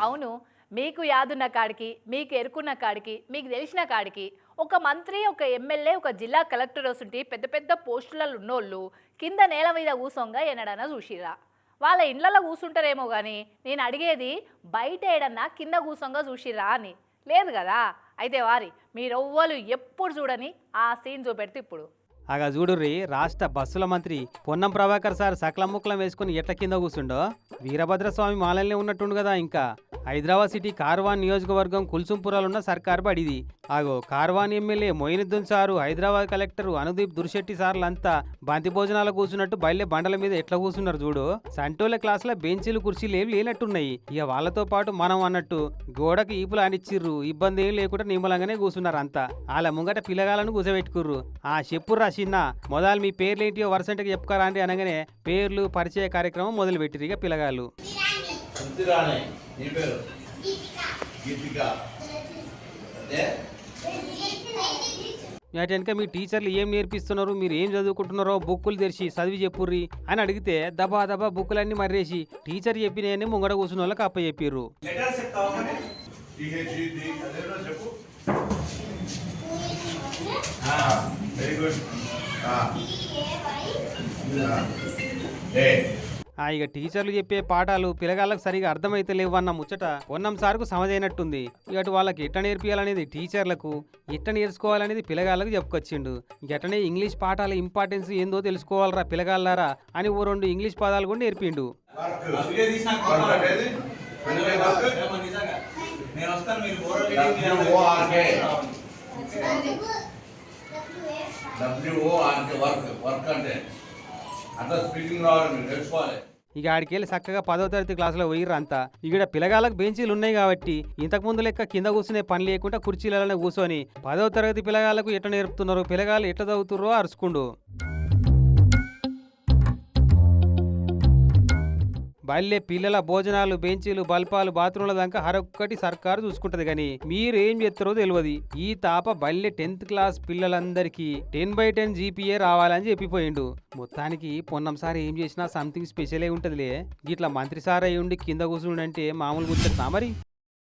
అవును మీకు యాదున్న కాడికి మీకు ఎరుకున్న కాడికి మీకు తెలిసిన కాడికి ఒక మంత్రి ఒక ఎమ్మెల్యే ఒక జిల్లా కలెక్టర్ వస్తుంటే పెద్ద పెద్ద పోస్టులలో ఉన్నోళ్ళు కింద నేల మీద కూసోంగా ఎన్నడన్నా చూసిరా వాళ్ళ ఇండ్లలో కూర్చుంటారేమో కానీ నేను అడిగేది బయట ఏడన్నా కింద కూసోంగా చూసిరా అని. లేదు కదా? అయితే వారి మీరెవ్వరు ఎప్పుడు చూడని ఆ సీన్ చూపెడితే ఇప్పుడు. అగా చూడుర్రి రాష్ట్ర బస్సుల మంత్రి పొన్నం ప్రభాకర్ సార్ సకలముక్కలం వేసుకుని ఎట్ల కింద కూర్చుండో వీరభద్రస్వామి మాలల్నే ఉన్నట్టుండు కదా ఇంకా. హైదరాబాద్ సిటీ కార్వాన్ నియోజకవర్గం కుల్సుంపురాలున్న సర్కార్ బడిది. ఆగో Karwan MLA Moinuddin sir Hyderabad collector Anudeep Durishetti సార్లంతా బంతి భోజనాలు కూర్చున్నట్టు బయలే బండల మీద ఎట్లా కూర్చున్నారు చూడు. సంటోల క్లాసుల బెంచీలు కుర్చీలు ఏవి లేనట్టున్నాయి. ఇక వాళ్ళతో పాటు మనం అన్నట్టు గోడకు ఈపులు అనిచ్చిర్రు. ఇబ్బంది ఏం లేకుండా నిమ్మలంగానే కూర్చున్నారు అంతా వాళ్ళ ముంగట పిల్లగాలను కూర్చోబెట్టుకుర్రు ఆ చెప్పుర్రా చిన్న మొదలు మీ పేర్లేంటియో వరుసంటకి చెప్పుకారా అండి అనగానే పేర్లు పరిచయ కార్యక్రమం మొదలు పెట్టిరు ఇక పిల్లగాళ్ళు. రాణి నీ పేరు? గీతిక. వాటి వెనక మీ టీచర్లు ఏం నేర్పిస్తున్నారు? మీరు ఏం చదువుకుంటున్నారో బుక్కులు తెరిచి చదివి చెప్పుర్రి అని అడిగితే దబా దబా బుక్కులన్నీ మర్రేసి టీచర్ చెప్పినవన్నీ ముంగడ కూర్చున్న వాళ్ళకి అప్ప చెప్పిర్రు లెటర్స్ చెప్తావా మరి? టిహెచ్డి అదేనా చెప్పు. వెరీ గుడ్ ఏ ఆ. ఇక టీచర్లు చెప్పే పాఠాలు పిల్లగాళ్ళకి సరిగా అర్థమైతే లేవన్న ముచ్చట పొన్నం సార్కు సమజైనట్టుంది. ఇక అటు వాళ్ళకి ఎట్ట నేర్పియాలనేది టీచర్లకు ఎట్ట నేర్చుకోవాలనేది పిల్లగాళ్ళకి చెప్పుకొచ్చిండు. గట్టనే ఇంగ్లీష్ పాఠాల ఇంపార్టెన్స్ ఏందో తెలుసుకోవాలరా పిల్లగాళ్ళారా అని ఓ రెండు ఇంగ్లీష్ పదాలు కూడా నేర్పిండు. వర్క్ అంటే అట్లా స్పీకింగ్ రావాలి మీరు ఇక ఆడికెళ్ళి చక్కగా పదో తరగతి క్లాసులో పోయిర్రు అంతా ఇక్కడ పిల్లగాళ్ళకి బెంచీలు ఉన్నాయి కాబట్టి ఇంతకు ముందు లెక్క కింద కూర్చునే పని లేకుండా కుర్చీలలోనే కూర్చొని పదో తరగతి పిల్లగాళ్ళకు ఎట్లా నేర్పుతున్నారు పిల్లగాళ్ళు ఎట్లా చదువుతున్నారో అరుచుకుండు. బయలుదే పిల్లల భోజనాలు బెంచీలు బల్పాలు బాత్రూంల దాకా హరొక్కటి సర్కారు చూసుకుంటది కానీ మీరు ఏం చేస్తారో తెలియదు ఈ తాప బల్లె టెన్త్ క్లాస్ పిల్లలందరికీ టెన్ బై టెన్ జీపీఏ రావాలని చెప్పిపోయిండు. మొత్తానికి పొన్నం సార్ ఏం చేసినా సంథింగ్ స్పెషలే ఉంటదిలే. ఇట్లా మంత్రి సార్ అయ్యి ఉండి కింద కూర్చుండంటే మామూలు కూర్చుంటా మరి?